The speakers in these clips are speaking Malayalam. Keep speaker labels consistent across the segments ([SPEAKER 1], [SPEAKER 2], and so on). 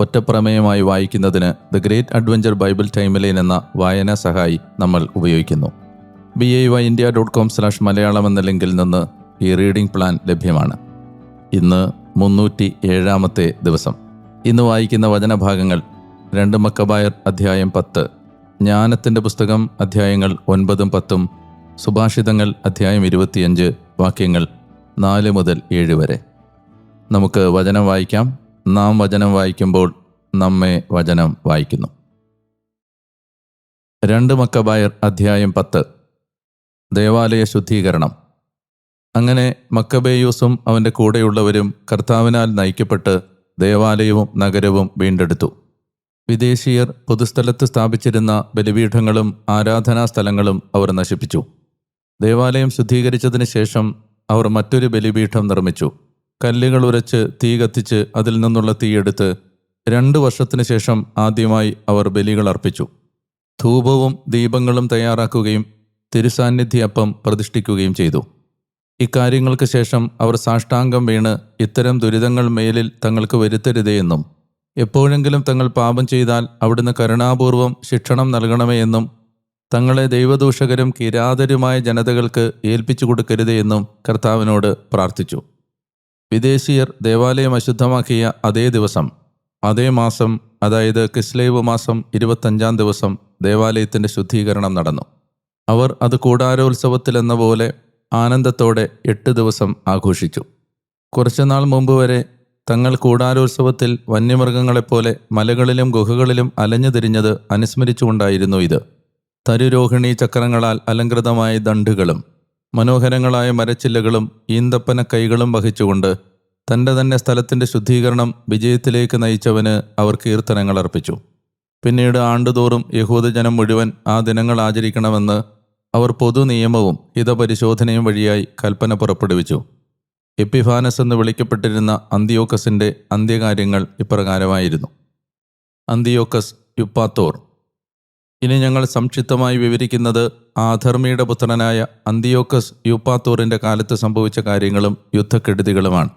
[SPEAKER 1] ഒറ്റപ്രമേയമായി വായിക്കുന്നതിന് the great adventure Bible timeline എന്ന വായനാ സഹായി നമ്മൾ ഉപയോഗിക്കുന്നു. B I Y India dot com slash Malayalam എന്ന ലിങ്കിൽ നിന്ന് ഈ റീഡിംഗ് പ്ലാൻ ലഭ്യമാണ്. ഇന്ന് മുന്നൂറ്റി ഏഴാമത്തെ ദിവസം. ഇന്ന് വായിക്കുന്ന വചനഭാഗങ്ങൾ രണ്ട് മക്കബായർ അധ്യായം പത്ത് ജ്ഞാനത്തിന്റെ പുസ്തകം അധ്യായങ്ങൾ ഒൻപതും പത്തും സുഭാഷിതങ്ങൾ അധ്യായം ഇരുപത്തിയഞ്ച് വാക്യങ്ങൾ നാല് മുതൽ ഏഴ് വരെ. നമുക്ക് വചനം വായിക്കാം. നാം വചനം വായിക്കുമ്പോൾ നമ്മെ വചനം വായിക്കുന്നു. രണ്ട് മക്കബായർ അധ്യായം പത്ത്. ദേവാലയ ശുദ്ധീകരണം. അങ്ങനെ മക്കബേയൂസും അവന്റെ കൂടെയുള്ളവരും കർത്താവിനാൽ നയിക്കപ്പെട്ട് ദേവാലയവും നഗരവും വീണ്ടെടുത്തു. വിദേശീയർ പൊതുസ്ഥലത്ത് സ്ഥാപിച്ചിരുന്ന ബലിപീഠങ്ങളും ആരാധനാ സ്ഥലങ്ങളും അവർ നശിപ്പിച്ചു. ദേവാലയം ശുദ്ധീകരിച്ചതിന് ശേഷം അവർ മറ്റൊരു ബലിപീഠം നിർമ്മിച്ചു. കല്ലുകൾ ഉരച്ച് തീ കത്തിച്ച് അതിൽ നിന്നുള്ള തീയെടുത്ത് രണ്ട് വർഷത്തിന് ശേഷം ആദ്യമായി അവർ ബലികൾ അർപ്പിച്ചു. ധൂപവും ദീപങ്ങളും തയ്യാറാക്കുകയും തിരുസാന്നിധ്യ അപ്പം പ്രതിഷ്ഠിക്കുകയും ചെയ്തു. ഇക്കാര്യങ്ങൾക്ക് ശേഷം അവർ സാഷ്ടാംഗം വീണ് ഇത്തരം ദുരിതങ്ങൾ മേലിൽ തങ്ങൾക്ക് വരുത്തരുതേ എന്നും എപ്പോഴെങ്കിലും തങ്ങൾ പാപം ചെയ്താൽ അവിടുന്ന് കരുണാപൂർവം ശിക്ഷണം നൽകണമേ എന്നും തങ്ങളെ ദൈവദൂഷകരും കിരാതരുമായ ജനതകൾക്ക് ഏൽപ്പിച്ചു കൊടുക്കരുതേ എന്നും കർത്താവിനോട് പ്രാർത്ഥിച്ചു. വിദേശീയർ ദേവാലയം അശുദ്ധമാക്കിയ അതേ ദിവസം അതേ മാസം അതായത് കിസ്ലേവ് മാസം ഇരുപത്തഞ്ചാം ദിവസം ദേവാലയത്തിന്റെ ശുദ്ധീകരണം നടന്നു. അവർ അത് കൂടാരോത്സവത്തിലെന്ന പോലെ ആനന്ദത്തോടെ എട്ട് ദിവസം ആഘോഷിച്ചു. കുറച്ചുനാൾ മുമ്പ് വരെ തങ്ങൾ കൂടാരോത്സവത്തിൽ വന്യമൃഗങ്ങളെപ്പോലെ മലകളിലും ഗുഹകളിലും അലഞ്ഞു തിരിഞ്ഞത് അനുസ്മരിച്ചുകൊണ്ടായിരുന്നു ഇത്. തരുരോഹിണി ചക്രങ്ങളാൽ അലങ്കൃതമായ ദണ്ഡുകളും മനോഹരങ്ങളായ മരച്ചില്ലകളും ഈന്തപ്പന കൈകളും വഹിച്ചുകൊണ്ട് തന്റെ തന്നെ സ്ഥലത്തിന്റെ ശുദ്ധീകരണം വിജയത്തിലേക്ക് നയിച്ചവന് അവർ കീർത്തനങ്ങൾ അർപ്പിച്ചു. പിന്നീട് ആണ്ടുതോറും യഹൂദജനം മുഴുവൻ ആ ദിനങ്ങൾ ആചരിക്കണമെന്ന് അവർ പൊതു നിയമവും ഹിതപരിശോധനയും വഴിയായി കൽപ്പന പുറപ്പെടുവിച്ചു. എപ്പിഫാനസ് എന്ന് വിളിക്കപ്പെട്ടിരുന്ന അന്തിയോക്കസിന്റെ അന്ത്യകാര്യങ്ങൾ ഇപ്രകാരമായിരുന്നു. അന്തിയോക്കസ് യുപ്പാത്തോർ. ഇനി ഞങ്ങൾ സംക്ഷിപ്തമായി വിവരിക്കുന്നത് ആധർമ്മിയുടെ പുത്രനായ അന്തിയോക്കസ് യൂപ്പാത്തൂറിന്റെ കാലത്ത് സംഭവിച്ച കാര്യങ്ങളും യുദ്ധക്കെടുതികളുമാണ്.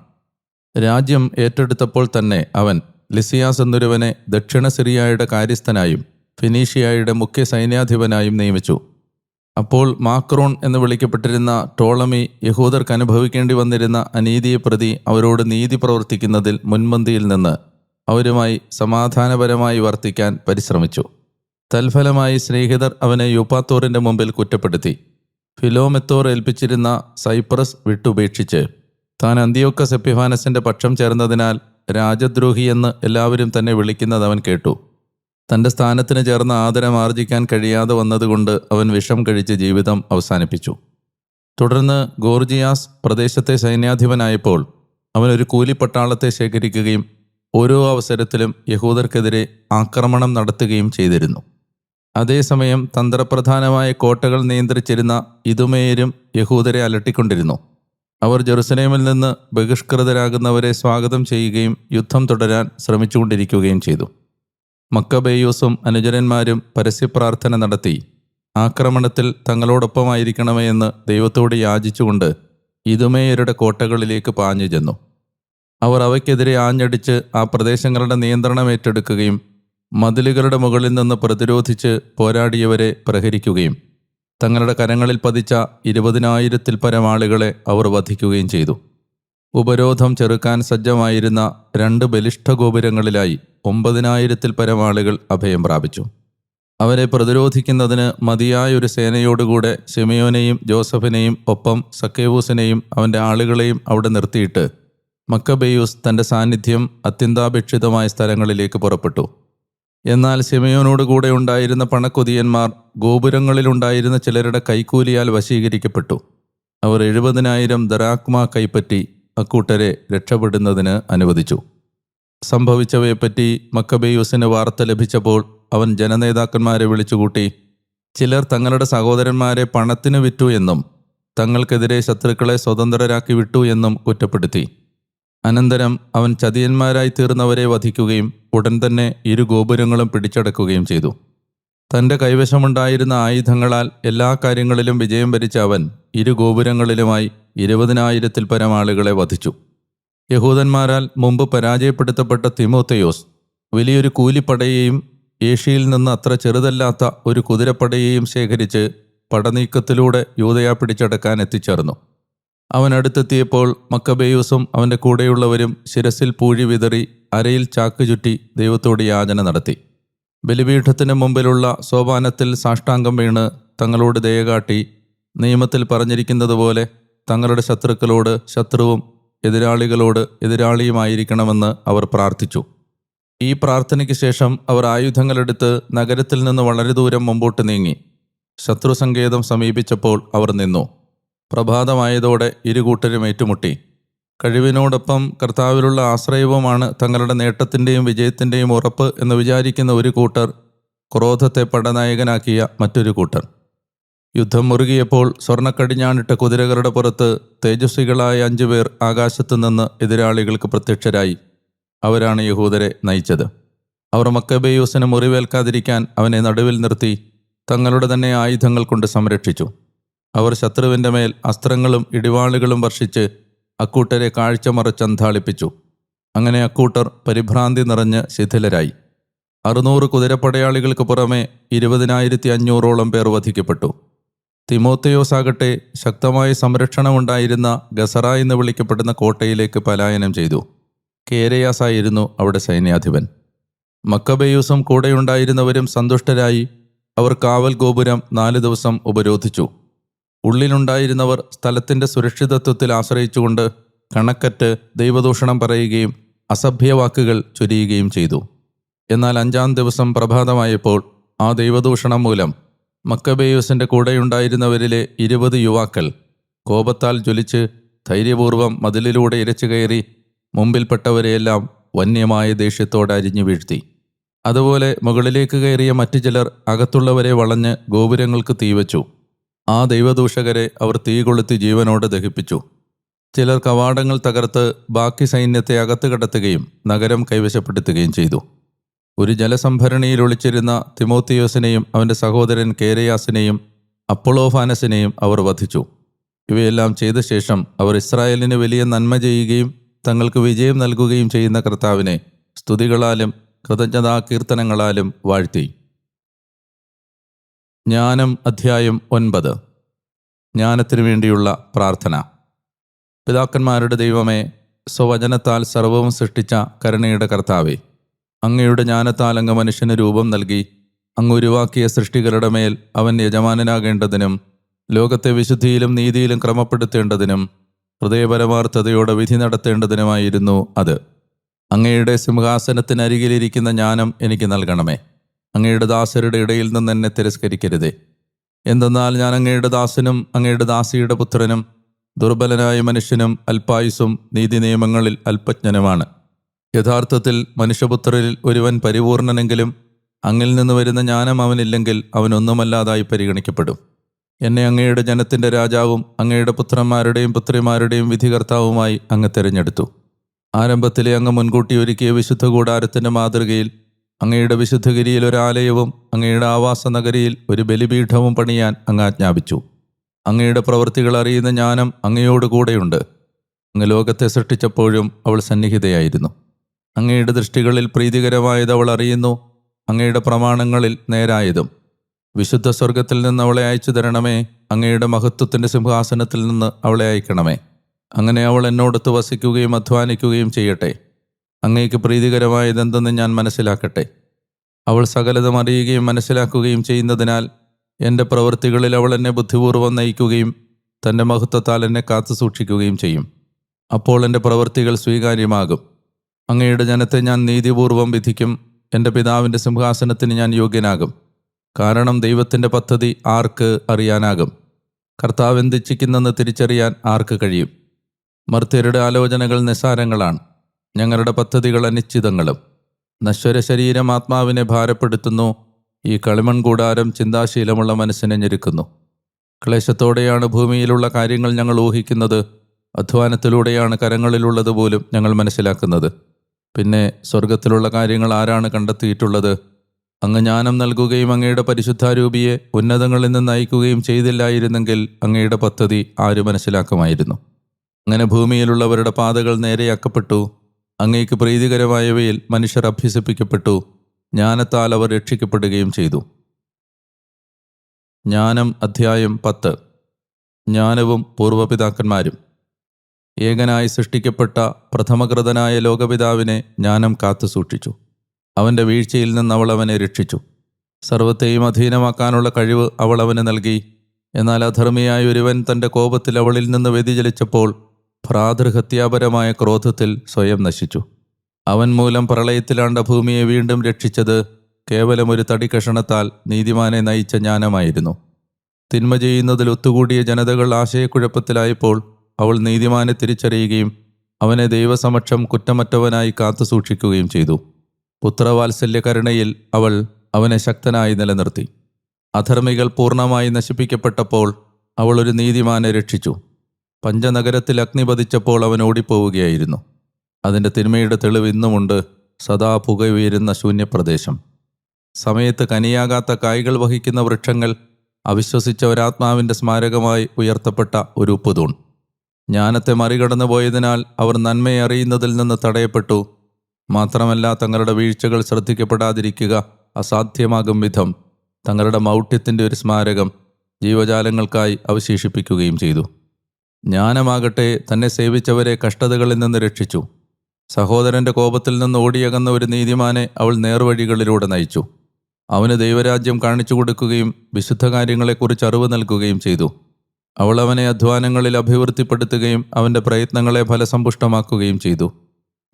[SPEAKER 1] രാജ്യം ഏറ്റെടുത്തപ്പോൾ തന്നെ അവൻ ലിസിയാസ് എന്നൊരുവനെ ദക്ഷിണ സിറിയായുടെ കാര്യസ്ഥനായും ഫിനീഷ്യയുടെ മുഖ്യ സൈന്യാധിപനായും നിയമിച്ചു. അപ്പോൾ മാക്രോൺ എന്ന് വിളിക്കപ്പെട്ടിരുന്ന ടോളമി യഹൂദർക്ക് അനുഭവിക്കേണ്ടി വന്നിരുന്ന അനീതിയെ പ്രതി അവരോട് നീതി പ്രവർത്തിക്കുന്നതിൽ മുൻപന്തിയിൽ നിന്ന് അവരുമായി സമാധാനപരമായി വർത്തിക്കാൻ പരിശ്രമിച്ചു. തൽഫലമായി സ്നേഹിതർ അവനെ യുപാത്തോറിന്റെ മുമ്പിൽ കുറ്റപ്പെടുത്തി. ഫിലോമെത്തോർ ഏൽപ്പിച്ചിരുന്ന സൈപ്രസ് വിട്ടുപേക്ഷിച്ച് താൻ അന്തിയോക്കസ് എപ്പിഫാനസിന്റെ പക്ഷം ചേർന്നതിനാൽ രാജദ്രോഹി എന്ന് എല്ലാവരും തന്നെ വിളിക്കുന്നത് അവൻ കേട്ടു. തന്റെ സ്ഥാനത്തിന് ചേർന്ന ആദരം ആർജിക്കാൻ കഴിയാതെ വന്നതുകൊണ്ട് അവൻ വിഷം കഴിച്ച് ജീവിതം അവസാനിപ്പിച്ചു. തുടർന്ന് ഗോർജിയാസ് പ്രദേശത്തെ സൈന്യാധിപനായപ്പോൾ അവൻ ഒരു കൂലിപ്പട്ടാളത്തെ ശേഖരിക്കുകയും ഓരോ അവസരത്തിലും യഹൂദർക്കെതിരെ ആക്രമണം നടത്തുകയും ചെയ്തിരുന്നു. അതേസമയം തന്ത്രപ്രധാനമായ കോട്ടകൾ നിയന്ത്രിച്ചിരുന്ന ഇതുമേയരും യഹൂദരെ അലട്ടിക്കൊണ്ടിരുന്നു. അവർ ജെറുസലേമിൽ നിന്ന് ബഹിഷ്കൃതരാകുന്നവരെ സ്വാഗതം ചെയ്യുകയും യുദ്ധം തുടരാൻ ശ്രമിച്ചുകൊണ്ടിരിക്കുകയും ചെയ്തു. മക്കബേയൂസും അനുചരന്മാരും പരസ്യപ്രാർത്ഥന നടത്തി. ആക്രമണത്തിൽ തങ്ങളോടൊപ്പമായിരിക്കണമേ എന്ന് ദൈവത്തോട് യാചിച്ചുകൊണ്ട് ഇതുമേയരുടെ കോട്ടകളിലേക്ക് പാഞ്ഞു ചെന്നു അവർ അവയ്ക്കെതിരെ ആഞ്ഞടിച്ച് ആ പ്രദേശങ്ങളുടെ നിയന്ത്രണം ഏറ്റെടുക്കുകയും മതിലുകളുടെ മുകളിൽ നിന്ന് പ്രതിരോധിച്ച് പോരാടിയവരെ പ്രഹരിക്കുകയും തങ്ങളുടെ കരങ്ങളിൽ പതിച്ച ഇരുപതിനായിരത്തിൽ പരം ആളുകളെ അവർ വധിക്കുകയും ചെയ്തു. ഉപരോധം ചെറുക്കാൻ സജ്ജമായിരുന്ന രണ്ട് ബലിഷ്ഠ ഗോപുരങ്ങളിലായി ഒമ്പതിനായിരത്തിൽ പരം ആളുകൾ അഭയം പ്രാപിച്ചു. അവരെ പ്രതിരോധിക്കുന്നതിന് മതിയായ ഒരു സേനയോടുകൂടെ ഷിമയോനെയും ജോസഫിനെയും ഒപ്പം സക്കേവൂസിനെയും അവന്റെ ആളുകളെയും അവിടെ നിർത്തിയിട്ട് മക്കബേയൂസ് തന്റെ സാന്നിധ്യം അത്യന്താപേക്ഷിതമായ സ്ഥലങ്ങളിലേക്ക് പുറപ്പെട്ടു. എന്നാൽ സിമയോനോട് കൂടെ ഉണ്ടായിരുന്ന പണക്കൊതിയന്മാർ ഗോപുരങ്ങളിലുണ്ടായിരുന്ന ചിലരുടെ കൈക്കൂലിയാൽ വശീകരിക്കപ്പെട്ടു. അവർ എഴുപതിനായിരം ദറാക്മ കൈപ്പറ്റി അക്കൂട്ടരെ രക്ഷപ്പെടുന്നതിന് അനുവദിച്ചു. സംഭവിച്ചവയെപ്പറ്റി മക്കബേയൂസിന് വാർത്ത ലഭിച്ചപ്പോൾ അവൻ ജനനേതാക്കന്മാരെ വിളിച്ചുകൂട്ടി ചിലർ തങ്ങളുടെ സഹോദരന്മാരെ പണത്തിന് വിറ്റു എന്നും തങ്ങൾക്കെതിരെ ശത്രുക്കളെ സ്വതന്ത്രരാക്കി വിട്ടു എന്നും കുറ്റപ്പെടുത്തി. അനന്തരം അവൻ ചതിയന്മാരായി തീർന്നവരെ വധിക്കുകയും ഉടൻ തന്നെ ഇരു ഗോപുരങ്ങളും പിടിച്ചടക്കുകയും ചെയ്തു. തന്റെ കൈവശമുണ്ടായിരുന്ന ആയുധങ്ങളാൽ എല്ലാ കാര്യങ്ങളിലും വിജയം ഭരിച്ച അവൻ ഇരു ഗോപുരങ്ങളിലുമായി ഇരുപതിനായിരത്തിൽ പരം ആളുകളെ വധിച്ചു. യഹൂദന്മാരാൽ മുമ്പ് പരാജയപ്പെടുത്തപ്പെട്ട തിമോത്തയോസ് വലിയൊരു കൂലിപ്പടയെയും ഏഷ്യയിൽ നിന്ന് അത്ര ചെറുതല്ലാത്ത ഒരു കുതിരപ്പടയെയും ശേഖരിച്ച് പടനീക്കത്തിലൂടെ യൂതയ പിടിച്ചടക്കാൻ എത്തിച്ചേർന്നു. അവൻ അടുത്തെത്തിയപ്പോൾ മക്കബേയൂസും അവന്റെ കൂടെയുള്ളവരും ശിരസിൽ പൂഴി വിതറി അരയിൽ ചാക്ക് ചുറ്റി ദൈവത്തോട് യാചന നടത്തി. ബലിപീഠത്തിന് മുമ്പിലുള്ള സോപാനത്തിൽ സാഷ്ടാംഗം വീണ് തങ്ങളോട് ദയകാട്ടി നിയമത്തിൽ പറഞ്ഞിരിക്കുന്നതുപോലെ തങ്ങളുടെ ശത്രുക്കളോട് ശത്രുവും എതിരാളികളോട് എതിരാളിയുമായിരിക്കണമെന്ന് അവർ പ്രാർത്ഥിച്ചു. ഈ പ്രാർത്ഥനയ്ക്ക് ശേഷം അവർ ആയുധങ്ങളെടുത്ത് നഗരത്തിൽ നിന്ന് വളരെ ദൂരം മുമ്പോട്ട് നീങ്ങി. ശത്രു ശത്രുസങ്കേതം സമീപിച്ചപ്പോൾ അവർ നിന്നു. പ്രഭാതമായതോടെ ഇരുകൂട്ടരും ഏറ്റുമുട്ടി. കഴിവിനോടൊപ്പം കർത്താവിലുള്ള ആശ്രയവുമാണ് തങ്ങളുടെ നേട്ടത്തിന്റെയും വിജയത്തിന്റെയും ഉറപ്പ് എന്ന് വിചാരിക്കുന്ന ഒരു കൂട്ടർ ക്രോധത്തെ പടനായകനാക്കിയ മറ്റൊരു കൂട്ടർ. യുദ്ധം മുറുകിയപ്പോൾ സ്വർണക്കടിഞ്ഞാണിട്ട കുതിരകളുടെ പുറത്ത് തേജസ്വികളായ അഞ്ചുപേർ ആകാശത്തു നിന്ന് എതിരാളികൾക്ക് പ്രത്യക്ഷരായി. അവരാണ് യഹൂദരെ നയിച്ചത്. അവർ മക്കബേയൂസിന് മുറിവേൽക്കാതിരിക്കാൻ അവനെ നടുവിൽ നിർത്തി തങ്ങളുടെ തന്നെ ആയുധങ്ങൾ കൊണ്ട് സംരക്ഷിച്ചു. അവർ ശത്രുവിന്റെ മേൽ അസ്ത്രങ്ങളും ഇടിവാളുകളും വർഷിച്ച് അക്കൂട്ടരെ കാഴ്ച മറച്ചന്താളിപ്പിച്ചു അങ്ങനെ അക്കൂട്ടർ പരിഭ്രാന്തി നിറഞ്ഞ് ശിഥിലരായി. അറുന്നൂറ് കുതിരപ്പടയാളികൾക്ക് പുറമെ ഇരുപതിനായിരത്തി അഞ്ഞൂറോളം പേർ വധിക്കപ്പെട്ടു. തിമോത്തയോസ് ആകട്ടെ ശക്തമായ സംരക്ഷണമുണ്ടായിരുന്ന ഗസറ എന്ന് വിളിക്കപ്പെടുന്ന കോട്ടയിലേക്ക് പലായനം ചെയ്തു. കേരയാസായിരുന്നു അവിടെ സൈന്യാധിപൻ. മക്കബേയൂസും കൂടെയുണ്ടായിരുന്നവരും സന്തുഷ്ടരായി അവർ കാവൽ ഗോപുരം നാല് ദിവസം ഉപരോധിച്ചു. ഉള്ളിലുണ്ടായിരുന്നവർ സ്ഥലത്തിന്റെ സുരക്ഷിതത്വത്തിൽ ആശ്രയിച്ചുകൊണ്ട് കണക്കറ്റ് ദൈവദൂഷണം പറയുകയും അസഭ്യവാക്കുകൾ ചൊരിയുകയും ചെയ്തു. എന്നാൽ അഞ്ചാം ദിവസം പ്രഭാതമായപ്പോൾ ആ ദൈവദൂഷണം മൂലം മക്കബേയൂസിന്റെ കൂടെയുണ്ടായിരുന്നവരിലെ ഇരുപത് യുവാക്കൾ കോപത്താൽ ജ്വലിച്ച് ധൈര്യപൂർവം മതിലിലൂടെ ഇരച്ചു കയറി മുമ്പിൽപ്പെട്ടവരെയെല്ലാം വന്യമായ ദേഷ്യത്തോടെ അരിഞ്ഞു വീഴ്ത്തി. അതുപോലെ മുകളിലേക്ക് കയറിയ മറ്റു ചിലർ അകത്തുള്ളവരെ വളഞ്ഞ് ഗോപുരങ്ങൾക്ക് തീവച്ചു. ആ ദൈവദൂഷകരെ അവർ തീ കൊളുത്തി ജീവനോടെ ദഹിപ്പിച്ചു. ചിലർ കവാടങ്ങൾ തകർത്ത് ബാക്കി സൈന്യത്തെ അകത്ത് കടത്തുകയും നഗരം കൈവശപ്പെടുത്തുകയും ചെയ്തു. ഒരു ജലസംഭരണിയിൽ ഒളിച്ചിരുന്ന തിമോത്തിയോസിനെയും അവന്റെ സഹോദരൻ കേരയാസിനെയും അപ്പോളോഫാനസിനെയും അവർ വധിച്ചു. ഇവയെല്ലാം ചെയ്ത ശേഷം അവർ ഇസ്രായേലിന് വലിയ നന്മ ചെയ്യുകയും തങ്ങൾക്ക് വിജയം നൽകുകയും ചെയ്യുന്ന കർത്താവിനെ സ്തുതികളാലും കൃതജ്ഞതാ കീർത്തനങ്ങളാലും വാഴ്ത്തി. ജ്ഞാനം അധ്യായം ഒൻപത്. ജ്ഞാനത്തിനു വേണ്ടിയുള്ള പ്രാർത്ഥന. പിതാക്കന്മാരുടെ ദൈവമേ സ്വവചനത്താൽ സർവവും സൃഷ്ടിച്ച കരുണയുടെ കർത്താവേ അങ്ങയുടെ ജ്ഞാനത്താൽ അങ്ങ് മനുഷ്യന് രൂപം നൽകി അങ്ങ് ഉരുവാക്കിയ സൃഷ്ടികളുടെ മേൽ അവൻ യജമാനനാകേണ്ടതിനും ലോകത്തെ വിശുദ്ധിയിലും നീതിയിലും ക്രമപ്പെടുത്തേണ്ടതിനും ഹൃദയപരമാർത്ഥതയോടെ വിധി നടത്തേണ്ടതിനുമായിരുന്നു അത്. അങ്ങയുടെ സിംഹാസനത്തിനരികിലിരിക്കുന്ന ജ്ഞാനം എനിക്ക് നൽകണമേ. അങ്ങയുടെ ദാസരുടെ ഇടയിൽ നിന്ന് എന്നെ തിരസ്കരിക്കരുതേ. എന്തെന്നാൽ ഞാൻ അങ്ങയുടെ ദാസനും അങ്ങയുടെ ദാസിയുടെ പുത്രനും ദുർബലനായ മനുഷ്യനും അൽപായുസും നീതി നിയമങ്ങളിൽ അല്പജ്ഞനുമാണ്. യഥാർത്ഥത്തിൽ മനുഷ്യപുത്രരിൽ ഒരുവൻ പരിപൂർണനെങ്കിലും അങ്ങിൽ നിന്ന് വരുന്ന ജ്ഞാനം അവനില്ലെങ്കിൽ അവനൊന്നുമല്ലാതായി പരിഗണിക്കപ്പെടും. എന്നെ അങ്ങയുടെ ജനത്തിന്റെ രാജാവും അങ്ങയുടെ പുത്രന്മാരുടെയും പുത്രിമാരുടെയും വിധികർത്താവുമായി അങ്ങ് തിരഞ്ഞെടുത്തു. ആരംഭത്തിലെ അങ്ങ് മുൻകൂട്ടി ഒരുക്കിയ വിശുദ്ധ കൂടാരത്തിന്റെ മാതൃകയിൽ അങ്ങയുടെ വിശുദ്ധഗിരിയിൽ ഒരു ആലയവും അങ്ങയുടെ ആവാസ നഗരിയിൽ ഒരു ബലിപീഠവും പണിയാൻ അങ്ങ് ആജ്ഞാപിച്ചു. അങ്ങയുടെ പ്രവൃത്തികൾ അറിയുന്ന ജ്ഞാനം അങ്ങയോട് കൂടെയുണ്ട്. അങ്ങ് ലോകത്തെ സൃഷ്ടിച്ചപ്പോഴും അവൾ സന്നിഹിതയായിരുന്നു. അങ്ങയുടെ ദൃഷ്ടികളിൽ പ്രീതികരമായത് അവൾ അറിയുന്നു. അങ്ങയുടെ പ്രമാണങ്ങളിൽ നേരായതും. വിശുദ്ധ സ്വർഗത്തിൽ നിന്ന് അവളെ അയച്ചു തരണമേ. അങ്ങയുടെ മഹത്വത്തിന്റെ സിംഹാസനത്തിൽ നിന്ന് അവളെ അയക്കണമേ. അങ്ങനെ അവൾ എന്നോടൊത്ത് വസിക്കുകയും അധ്വാനിക്കുകയും ചെയ്യട്ടെ. അങ്ങേക്ക് പ്രീതികരമായതെന്തെന്ന് ഞാൻ മനസ്സിലാക്കട്ടെ. അവൾ സകലതും അറിയുകയും മനസ്സിലാക്കുകയും ചെയ്യുന്നതിനാൽ എന്റെ പ്രവൃത്തികളിൽ അവൾ എന്നെ ബുദ്ധിപൂർവം നയിക്കുകയും തന്റെ മഹത്വത്താൽ എന്നെ കാത്തു സൂക്ഷിക്കുകയും ചെയ്യും. അപ്പോൾ എന്റെ പ്രവൃത്തികൾ സ്വീകാര്യമാകും. അങ്ങയുടെ ജനത്തെ ഞാൻ നീതിപൂർവം വിധിക്കും. എന്റെ പിതാവിന്റെ സിംഹാസനത്തിന് ഞാൻ യോഗ്യനാകും. കാരണം ദൈവത്തിന്റെ പദ്ധതി ആർക്ക് അറിയാനാകും? കർത്താവ് എന്തിച്ഛിക്കുന്നെന്ന് തിരിച്ചറിയാൻ ആർക്ക് കഴിയും? മർത്യരുടെ ആലോചനകൾ നിസ്സാരങ്ങളാണ്. ഞങ്ങളുടെ പദ്ധതികൾ അനിശ്ചിതങ്ങളും. നശ്വര ശരീരം ആത്മാവിനെ ഭാരപ്പെടുത്തുന്നു. ഈ കളിമൺ കൂടാരം ചിന്താശീലമുള്ള മനസ്സിനെ ഞെരുക്കുന്നു. ക്ലേശത്തോടെയാണ് ഭൂമിയിലുള്ള കാര്യങ്ങൾ ഞങ്ങൾ ഊഹിക്കുന്നത്. അധ്വാനത്തിലൂടെയാണ് കരങ്ങളിലുള്ളത് പോലും ഞങ്ങൾ മനസ്സിലാക്കുന്നത്. പിന്നെ സ്വർഗത്തിലുള്ള കാര്യങ്ങൾ ആരാണ് കണ്ടെത്തിയിട്ടുള്ളത്? അങ്ങ് ജ്ഞാനം നൽകുകയും അങ്ങയുടെ പരിശുദ്ധാരൂപിയെ ഉന്നതങ്ങളിൽ നിന്ന് നയിക്കുകയും ചെയ്തില്ലായിരുന്നെങ്കിൽ അങ്ങയുടെ പദ്ധതി ആര് മനസ്സിലാക്കുമായിരുന്നു? അങ്ങനെ ഭൂമിയിലുള്ളവരുടെ പാതകൾ നേരെയാക്കപ്പെട്ടു. അങ്ങേക്ക് പ്രീതികരമായവയിൽ മനുഷ്യർ അഭ്യസിപ്പിക്കപ്പെട്ടു. ജ്ഞാനത്താൽ അവർ രക്ഷിക്കപ്പെടുകയും ചെയ്തു. ജ്ഞാനം അധ്യായം പത്ത്. ജ്ഞാനവും പൂർവപിതാക്കന്മാരും ഏകനായി സൃഷ്ടിക്കപ്പെട്ട പ്രഥമകൃതനായ ലോകപിതാവിനെ ജ്ഞാനം കാത്തു സൂക്ഷിച്ചു. അവന്റെ വീഴ്ചയിൽ നിന്ന് അവൾ അവനെ രക്ഷിച്ചു. സർവത്തെയും അധീനമാക്കാനുള്ള കഴിവ് അവൾ അവന് നൽകി. എന്നാൽ അധർമ്മിയായ ഒരുവൻ തന്റെ കോപത്തിൽ അവളിൽ നിന്ന് വ്യതിചലിച്ചപ്പോൾ ഭ്രാതൃഹത്യാപരമായ ക്രോധത്തിൽ സ്വയം നശിച്ചു. അവൻ മൂലം പ്രളയത്തിലാണ്ട ഭൂമിയെ വീണ്ടും രക്ഷിച്ചത് കേവലം ഒരു തടിക്കഷണത്താൽ നീതിമാനെ നയിച്ച ജ്ഞാനമായിരുന്നു. തിന്മ ചെയ്യുന്നതിൽ ഒത്തുകൂടിയ ജനതകൾ ആശയക്കുഴപ്പത്തിലായപ്പോൾ അവൾ നീതിമാനെ തിരിച്ചറിയുകയും അവനെ ദൈവസമക്ഷം കുറ്റമറ്റവനായി കാത്തു സൂക്ഷിക്കുകയും ചെയ്തു. പുത്രവാത്സല്യ കരുണയിൽ അവൾ അവനെ ശക്തനായി നിലനിർത്തി. അധർമ്മികൾ പൂർണമായി നശിപ്പിക്കപ്പെട്ടപ്പോൾ അവൾ ഒരു നീതിമാനെ രക്ഷിച്ചു. പഞ്ചനഗരത്തിൽ അഗ്നി പതിച്ചപ്പോൾ അവൻ ഓടിപ്പോവുകയായിരുന്നു. അതിന്റെ തിന്മയുടെ തെളിവ് ഇന്നുമുണ്ട്. സദാ പുകയുയരുന്ന ശൂന്യപ്രദേശം. സമയത്ത് കനിയാകാത്ത കായ്കൾ വഹിക്കുന്ന വൃക്ഷങ്ങൾ അവിശ്വസിച്ച ഒരാത്മാവിന്റെ സ്മാരകമായി ഉയർത്തപ്പെട്ട ഒരു ഉപ്പുതൂൺ ജ്ഞാനത്തെ മറികടന്നു പോയതിനാൽ അവർ നന്മയെ അറിയുന്നതിൽ നിന്ന് തടയപ്പെട്ടു. മാത്രമല്ല തങ്ങളുടെ വീഴ്ചകൾ ശ്രദ്ധിക്കപ്പെടാതിരിക്കുക അസാധ്യമാകും വിധം. തങ്ങളുടെ മൗഢ്യത്തിന്റെ ഒരു സ്മാരകം ജീവജാലങ്ങൾക്കായി അവശേഷിപ്പിക്കുകയും ചെയ്തു. ജ്ഞാനമാകട്ടെ തന്നെ സേവിച്ചവരെ കഷ്ടതകളിൽ നിന്ന് രക്ഷിച്ചു. സഹോദരന്റെ കോപത്തിൽ നിന്ന് ഓടിയകന്ന ഒരു നീതിമാനെ അവൾ നേർവഴികളിലൂടെ നയിച്ചു. അവന് ദൈവരാജ്യം കാണിച്ചു കൊടുക്കുകയും വിശുദ്ധ കാര്യങ്ങളെക്കുറിച്ച് അറിവ് നൽകുകയും ചെയ്തു. അവൾ അവനെ അധ്വാനങ്ങളിൽ അഭിവൃദ്ധിപ്പെടുത്തുകയും അവന്റെ പ്രയത്നങ്ങളെ ഫലസമ്പുഷ്ടമാക്കുകയും ചെയ്തു.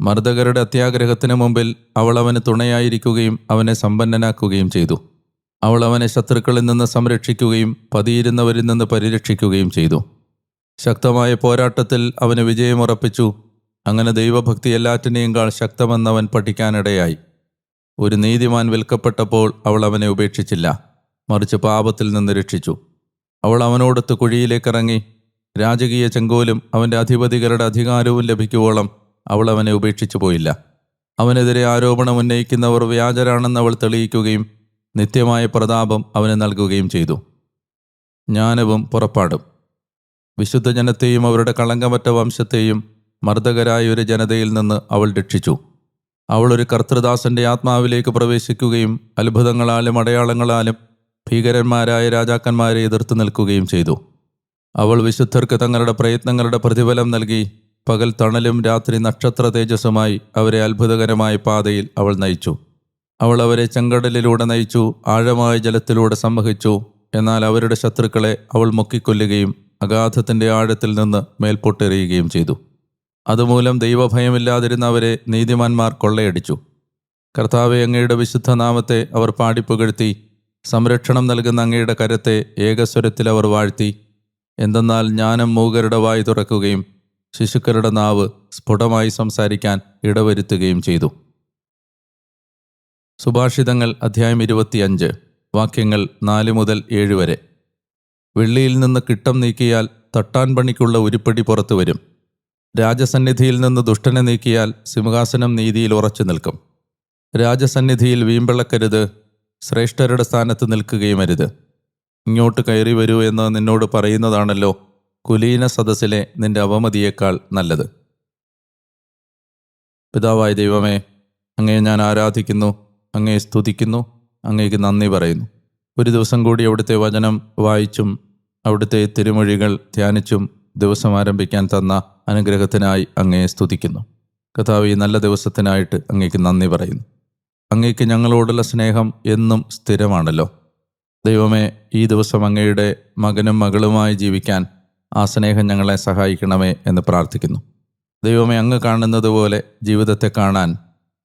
[SPEAKER 1] മർദ്ദകരുടെ അത്യാഗ്രഹത്തിന് മുമ്പിൽ അവൾ അവന് തുണയായിരിക്കുകയും അവനെ സമ്പന്നനാക്കുകയും ചെയ്തു. അവൾ അവനെ ശത്രുക്കളിൽ നിന്ന് സംരക്ഷിക്കുകയും പതിയിരുന്നവരിൽ നിന്ന് പരിരക്ഷിക്കുകയും ചെയ്തു. ശക്തമായ പോരാട്ടത്തിൽ അവന് വിജയമുറപ്പിച്ചു. അങ്ങനെ ദൈവഭക്തി എല്ലാറ്റിനെയുംകാൾ ശക്തമെന്നവൻ പഠിക്കാനിടയായി. ഒരു നീതിമാൻ വിൽക്കപ്പെട്ടപ്പോൾ അവൾ അവനെ ഉപേക്ഷിച്ചില്ല. മറിച്ച് പാപത്തിൽ നിന്ന് രക്ഷിച്ചു. അവൾ അവനോടൊത്ത് കുഴിയിലേക്കിറങ്ങി. രാജകീയ ചെങ്കോലും അവന്റെ അധിപതികളുടെ അധികാരവും ലഭിക്കുവോളം അവൾ അവനെ ഉപേക്ഷിച്ചു പോയില്ല. അവനെതിരെ ആരോപണം ഉന്നയിക്കുന്നവർ വ്യാജരാണെന്ന് അവൾ തെളിയിക്കുകയും നിത്യമായ പ്രതാപം അവന് നൽകുകയും ചെയ്തു. ജ്ഞാനവും പുറപ്പാടും. വിശുദ്ധ ജനത്തെയും അവരുടെ കളങ്കമറ്റ വംശത്തെയും മർദ്ദകരായ ഒരു ജനതയിൽ നിന്ന് അവൾ രക്ഷിച്ചു. അവൾ ഒരു കർത്തൃദാസന്റെ ആത്മാവിലേക്ക് പ്രവേശിക്കുകയും അത്ഭുതങ്ങളാലും അടയാളങ്ങളാലും ഭീകരന്മാരായ രാജാക്കന്മാരെ എതിർത്ത് നിൽക്കുകയും ചെയ്തു. അവൾ വിശുദ്ധർക്ക് തങ്ങളുടെ പ്രയത്നങ്ങളുടെ പ്രതിഫലം നൽകി പകൽ തണലും രാത്രി നക്ഷത്ര തേജസ്സുമായി അവരെ അത്ഭുതകരമായ പാതയിൽ അവൾ നയിച്ചു. അവൾ അവരെ ചെങ്കടലിലൂടെ നയിച്ചു ആഴമായ ജലത്തിലൂടെ സംവഹിച്ചു എന്നാൽ അവരുടെ ശത്രുക്കളെ അവൾ മുക്കിക്കൊല്ലുകയും അഗാധത്തിന്റെ ആഴത്തിൽ നിന്ന് മേൽപോട്ടെറിയുകയും ചെയ്തു. അതുമൂലം ദൈവഭയമില്ലാതിരുന്നവരെ നീതിമാന്മാർ കൊള്ളയടിച്ചു. കർത്താവെ അങ്ങയുടെ വിശുദ്ധ നാമത്തെ അവർ പാടിപ്പുകഴ്ത്തി സംരക്ഷണം നൽകുന്ന അങ്ങയുടെ കരത്തെ ഏകസ്വരത്തിൽ അവർ വാഴ്ത്തി. എന്തെന്നാൽ ജ്ഞാനം മൂകരുടെ വായി തുറക്കുകയും ശിശുക്കളുടെ നാവ് സ്ഫുടമായി സംസാരിക്കാൻ ഇടവരുത്തുകയും ചെയ്തു. സുഭാഷിതങ്ങൾ അധ്യായം ഇരുപത്തിയഞ്ച്. വാക്യങ്ങൾ നാല് മുതൽ ഏഴ് വരെ. വെള്ളിയിൽ നിന്ന് കിട്ടം നീക്കിയാൽ തട്ടാൻ പണിക്കുള്ള ഉരുപ്പടി പുറത്തു വരും. രാജസന്നിധിയിൽ നിന്ന് ദുഷ്ടനെ നീക്കിയാൽ സിംഹാസനം നീതിയിൽ ഉറച്ചു നിൽക്കും. രാജസന്നിധിയിൽ വീമ്പിളക്കരുത് ശ്രേഷ്ഠരുടെ സ്ഥാനത്ത് നിൽക്കുകയും അരുത് ഇങ്ങോട്ട് കയറി വരൂ എന്ന് നിന്നോട് പറയുന്നതാണല്ലോ കുലീന സദസ്സിലെ നിന്റെ അവമതിയേക്കാൾ നല്ലത്. പിതാവായ ദൈവമേ അങ്ങയെ ഞാൻ ആരാധിക്കുന്നു അങ്ങയെ സ്തുതിക്കുന്നു അങ്ങേക്ക് നന്ദി പറയുന്നു. ഒരു ദിവസം കൂടി അവിടുത്തെ വചനം വായിച്ചും അവിടുത്തെ തിരുമൊഴികൾ ധ്യാനിച്ചും ദിവസം ആരംഭിക്കാൻ തന്ന അനുഗ്രഹത്തിനായി അങ്ങയെ സ്തുതിക്കുന്നു. കഥാവ് ഈ നല്ല ദിവസത്തിനായിട്ട് അങ്ങേക്ക് നന്ദി പറയുന്നു. അങ്ങേക്ക് ഞങ്ങളോടുള്ള സ്നേഹം എന്നും സ്ഥിരമാണല്ലോ. ദൈവമേ ഈ ദിവസം അങ്ങയുടെ മകനും മകളുമായി ജീവിക്കാൻ ആ സ്നേഹം ഞങ്ങളെ സഹായിക്കണമേ എന്ന് പ്രാർത്ഥിക്കുന്നു. ദൈവമേ അങ്ങ് കാണുന്നത് പോലെ ജീവിതത്തെ കാണാൻ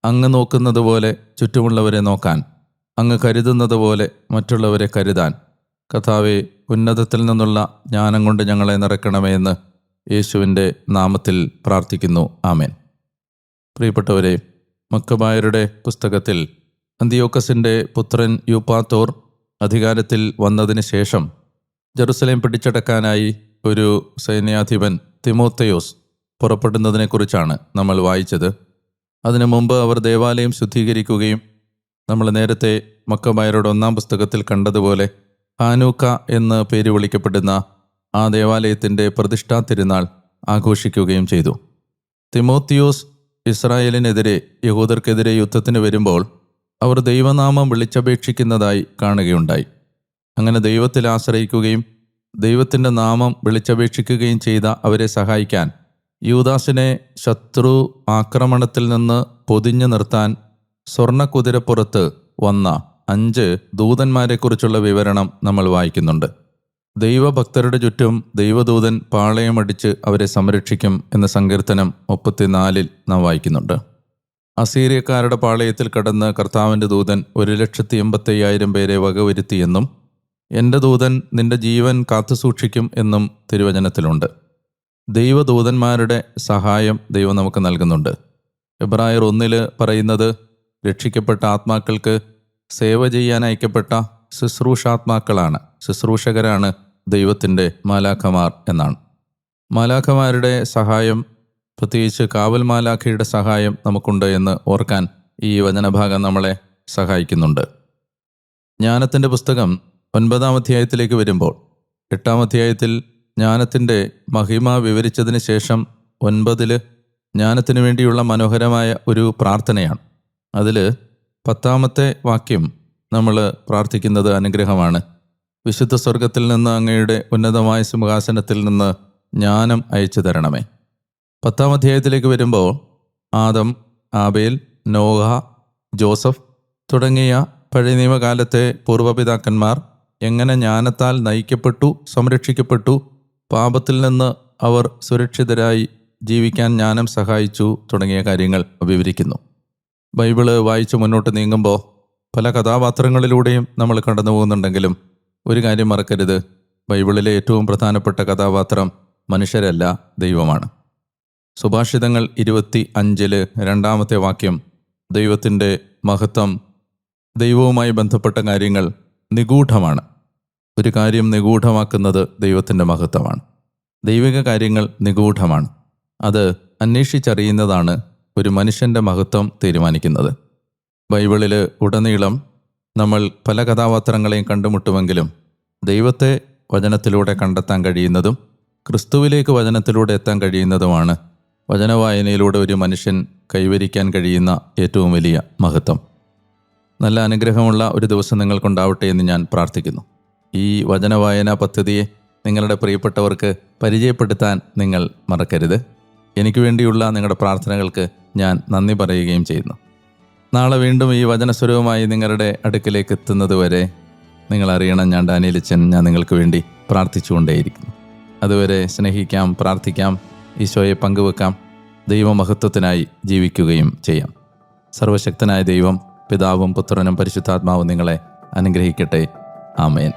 [SPEAKER 1] അങ്ങ് നോക്കുന്നത് പോലെ ചുറ്റുമുള്ളവരെ നോക്കാൻ അങ്ങ് കരുതുന്നത് പോലെ മറ്റുള്ളവരെ കരുതാൻ കഥാവെ ഉന്നതത്തിൽ നിന്നുള്ള ജ്ഞാനം കൊണ്ട് ഞങ്ങളെ നിറക്കണമേ എന്ന് യേശുവിന്റെ നാമത്തിൽ പ്രാർത്ഥിക്കുന്നു. ആമേൻ. പ്രിയപ്പെട്ടവരെ മക്കബായരുടെ പുസ്തകത്തിൽ അന്തിയോക്കസിന്റെ പുത്രൻ യുപാത്തോർ അധികാരത്തിൽ വന്നതിന് ശേഷം ജെറുസലേം പിടിച്ചടക്കാനായി ഒരു സൈന്യാധിപൻ തിമോത്തയോസ് പുറപ്പെടുന്നതിനെക്കുറിച്ചാണ് നമ്മൾ വായിച്ചത്. അതിനു മുമ്പ് അവർ ദേവാലയം ശുദ്ധീകരിക്കുകയും നമ്മൾ നേരത്തെ മക്കബായരുടെ ഒന്നാം പുസ്തകത്തിൽ കണ്ടതുപോലെ ഹാനൂക്ക എന്ന് പേര് വിളിക്കപ്പെടുന്ന ആ ദേവാലയത്തിന്റെ പ്രതിഷ്ഠാ തിരുനാൾ ആഘോഷിക്കുകയും ചെയ്തു. തിമോത്തിയോസ് ഇസ്രായേലിനെതിരെ യഹൂദർക്കെതിരെ യുദ്ധത്തിന് വരുമ്പോൾ അവർ ദൈവനാമം വിളിച്ചപേക്ഷിക്കുന്നതായി കാണുകയുണ്ടായി. അങ്ങനെ ദൈവത്തിൽ ആശ്രയിക്കുകയും ദൈവത്തിന്റെ നാമം വിളിച്ചപേക്ഷിക്കുകയും ചെയ്ത അവരെ സഹായിക്കാൻ യൂദാസിനെ ശത്രു ആക്രമണത്തിൽ നിന്ന് പൊതിഞ്ഞു നിർത്താൻ സ്വർണക്കുതിരപ്പുറത്ത് വന്ന അഞ്ച് ദൂതന്മാരെക്കുറിച്ചുള്ള വിവരണം നമ്മൾ വായിക്കുന്നുണ്ട്. ദൈവഭക്തരുടെ ചുറ്റും ദൈവദൂതൻ പാളയമടിച്ച് അവരെ സംരക്ഷിക്കും എന്ന സങ്കീർത്തനം മുപ്പത്തിനാലിൽ നാം വായിക്കുന്നുണ്ട്. അസീറിയക്കാരുടെ പാളയത്തിൽ കടന്ന് കർത്താവിന്റെ ദൂതൻ ഒരു ലക്ഷത്തി എൺപത്തയ്യായിരം പേരെ വകവരുത്തിയെന്നും എന്റെ ദൂതൻ നിന്റെ ജീവൻ കാത്തുസൂക്ഷിക്കും എന്നും തിരുവചനത്തിലുണ്ട്. ദൈവദൂതന്മാരുടെ സഹായം ദൈവം നമുക്ക് നൽകുന്നുണ്ട്. എബ്രായർ ഒന്നിൽ പറയുന്നത് രക്ഷിക്കപ്പെട്ട ആത്മാക്കൾക്ക് സേവ ചെയ്യാൻ അയക്കപ്പെട്ട ശുശ്രൂഷാത്മാക്കളാണ്. ശുശ്രൂഷകരാണ് ദൈവത്തിന്റെ മാലാഖമാർ എന്നാണ്. മാലാഖമാരുടെ സഹായം പ്രത്യേകിച്ച് കാവൽ മാലാഖയുടെ സഹായം നമുക്കുണ്ട് എന്ന് ഓർക്കാൻ ഈ വചനഭാഗം നമ്മളെ സഹായിക്കുന്നുണ്ട്. ജ്ഞാനത്തിന്റെ പുസ്തകം ഒൻപതാം അധ്യായത്തിലേക്ക് വരുമ്പോൾ എട്ടാം അധ്യായത്തിൽ ജ്ഞാനത്തിന്റെ മഹിമ വിവരിച്ചതിന് ശേഷം ഒൻപതിൽ ജ്ഞാനത്തിനു വേണ്ടിയുള്ള മനോഹരമായ ഒരു പ്രാർത്ഥനയാണ്. അതിൽ പത്താമത്തെ വാക്യം നമ്മൾ പ്രാർത്ഥിക്കുന്നത് അനുഗ്രഹമാണ്. വിശുദ്ധ സ്വർഗത്തിൽ നിന്ന് അങ്ങയുടെ ഉന്നതമായ സിംഹാസനത്തിൽ നിന്ന് ജ്ഞാനം അയച്ചു തരണമേ. പത്താം അധ്യായത്തിലേക്ക് വരുമ്പോൾ ആദം ആബേൽ നോഹ ജോസഫ് തുടങ്ങിയ പഴയ നിയമകാലത്തെ പൂർവപിതാക്കന്മാർ എങ്ങനെ ജ്ഞാനത്താൽ നയിക്കപ്പെട്ടു സംരക്ഷിക്കപ്പെട്ടു പാപത്തിൽ നിന്ന് അവർ സുരക്ഷിതരായി ജീവിക്കാൻ ജ്ഞാനം സഹായിച്ചു തുടങ്ങിയ കാര്യങ്ങൾ വിവരിക്കുന്നു. ബൈബിൾ വായിച്ച് മുന്നോട്ട് നീങ്ങുമ്പോൾ പല കഥാപാത്രങ്ങളിലൂടെയും നമ്മൾ കടന്നു പോകുന്നുണ്ടെങ്കിലും ഒരു കാര്യം മറക്കരുത്. ബൈബിളിലെ ഏറ്റവും പ്രധാനപ്പെട്ട കഥാപാത്രം മനുഷ്യരല്ല ദൈവമാണ്. സുഭാഷിതങ്ങൾ ഇരുപത്തി അഞ്ചിൽ രണ്ടാമത്തെ വാക്യം ദൈവത്തിന്റെ മഹത്വം ദൈവവുമായി ബന്ധപ്പെട്ട കാര്യങ്ങൾ നിഗൂഢമാണ്. ഒരു കാര്യം നിഗൂഢമാക്കുന്നത് ദൈവത്തിന്റെ മഹത്വമാണ്. ദൈവിക കാര്യങ്ങൾ നിഗൂഢമാണ്. അത് അന്വേഷിച്ചറിയുന്നതാണ് ഒരു മനുഷ്യന്റെ മഹത്വം തീരുമാനിക്കുന്നത്. ബൈബിളിൽ ഉടനീളം നമ്മൾ പല കഥാപാത്രങ്ങളെയും കണ്ടുമുട്ടുമെങ്കിലും ദൈവത്തെ വചനത്തിലൂടെ കണ്ടെത്താൻ കഴിയുന്നതും ക്രിസ്തുവിലേക്ക് വചനത്തിലൂടെ എത്താൻ കഴിയുന്നതുമാണ് വചനവായനയിലൂടെ ഒരു മനുഷ്യൻ കൈവരിക്കാൻ കഴിയുന്ന ഏറ്റവും വലിയ മഹത്വം. നല്ല അനുഗ്രഹമുള്ള ഒരു ദിവസം നിങ്ങൾക്കുണ്ടാവട്ടെ എന്ന് ഞാൻ പ്രാർത്ഥിക്കുന്നു. ഈ വചനവായന പദ്ധതിയെ നിങ്ങളുടെ പ്രിയപ്പെട്ടവർക്ക് പരിചയപ്പെടുത്താൻ നിങ്ങൾ മറക്കരുത്. എനിക്ക് വേണ്ടിയുള്ള നിങ്ങളുടെ പ്രാർത്ഥനകൾക്ക് ഞാൻ നന്ദി പറയുകയും ചെയ്യുന്നു. നാളെ വീണ്ടും ഈ വചനസ്വരവുമായി നിങ്ങളുടെ അടുക്കിലേക്ക് എത്തുന്നത് വരെ നിങ്ങൾ അറിയണം ഞാൻ ഡാനിയലിച്ചൻ ഞാൻ നിങ്ങൾക്ക് വേണ്ടി പ്രാർത്ഥിച്ചുകൊണ്ടേയിരിക്കുന്നു. അതുവരെ സ്നേഹിക്കാം പ്രാർത്ഥിക്കാം ഈശോയെ പങ്കുവെക്കാം ദൈവമഹത്വത്തിനായി ജീവിക്കുകയും ചെയ്യാം. സർവശക്തനായ ദൈവം പിതാവും പുത്രനും പരിശുദ്ധാത്മാവും നിങ്ങളെ അനുഗ്രഹിക്കട്ടെ. ആമേൻ.